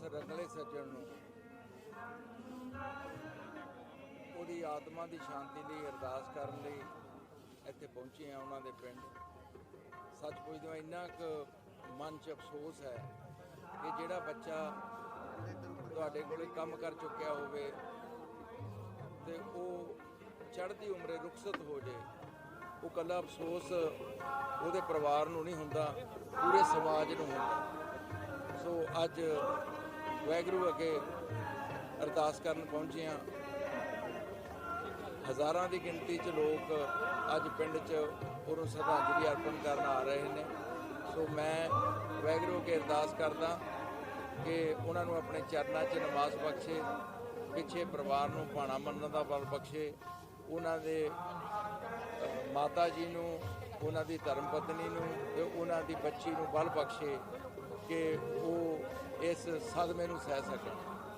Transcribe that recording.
ਉਸ ਰੰਗਲੇ ਸੱਜਣ ਨੂੰ। ਉਹਦੀ ਆਤਮਾ ਦੀ ਸ਼ਾਂਤੀ ਲਈ, ਅਰਦਾਸ ਕਰਨ ਲਈ ਇੱਥੇ ਪਹੁੰਚੇ ਆ ਉਹਨਾਂ ਦੇ ਪਿੰਡ। ਸੱਚ ਪੁੱਛਦੇ ਇੰਨਾ ਕੁ ਮਨ 'ਚ ਅਫਸੋਸ ਹੈ ਕਿ ਜਿਹੜਾ ਬੱਚਾ ਤੁਹਾਡੇ ਕੋਲੇ ਕੰਮ ਕਰ ਚੁੱਕਿਆ ਹੋਵੇ ਤੇ ਉਹ ਚੜ੍ਹਦੀ ਉਮਰੇ ਰੁਖਸਤ ਹੋ ਜੇ, ਉਹ ਕੱਲਾ ਅਫਸੋਸ ਉਹਦੇ ਪਰਿਵਾਰ ਨੂੰ ਨਹੀਂ ਹੁੰਦਾ, ਪੂਰੇ ਸਮਾਜ ਨੂੰ ਹੁੰਦਾ। ਸੋ ਅੱਜ ਵੈਗਰੂ ਅੱਗੇ ਅਰਦਾਸ ਕਰਨ ਪਹੁੰਚੇ ਹਾਂ। ਹਜ਼ਾਰਾਂ ਦੀ ਗਿਣਤੀ 'ਚ ਲੋਕ ਅੱਜ ਪਿੰਡ 'ਚ ਉਹਨੂੰ ਸ਼ਰਧਾਂਜਲੀ ਅਰਪਣ ਕਰਨ ਆ ਰਹੇ ਨੇ। ਸੋ ਮੈਂ ਵੈਗਰੂ ਅੱਗੇ ਅਰਦਾਸ ਕਰਦਾ ਕਿ ਉਹਨਾਂ ਨੂੰ ਆਪਣੇ ਚਰਨਾਂ 'ਚ ਨਮਾਜ਼ ਬਖਸ਼ੇ, ਪਿੱਛੇ ਪਰਿਵਾਰ ਨੂੰ ਭਾਣਾ ਮੰਨਣ ਦਾ ਬਲ ਬਖਸ਼ੇ, ਉਹਨਾਂ ਦੇ ਮਾਤਾ ਜੀ ਨੂੰ, ਉਹਨਾਂ ਦੀ ਧਰਮ ਪਤਨੀ ਨੂੰ ਤੇ ਉਹਨਾਂ ਦੀ ਬੱਚੀ ਨੂੰ ਬਲ ਬਖਸ਼ੇ ਕਿ ਉਹ ਇਸ ਸਦਮੇ ਨੂੰ ਸਹਿ ਸਕਣ।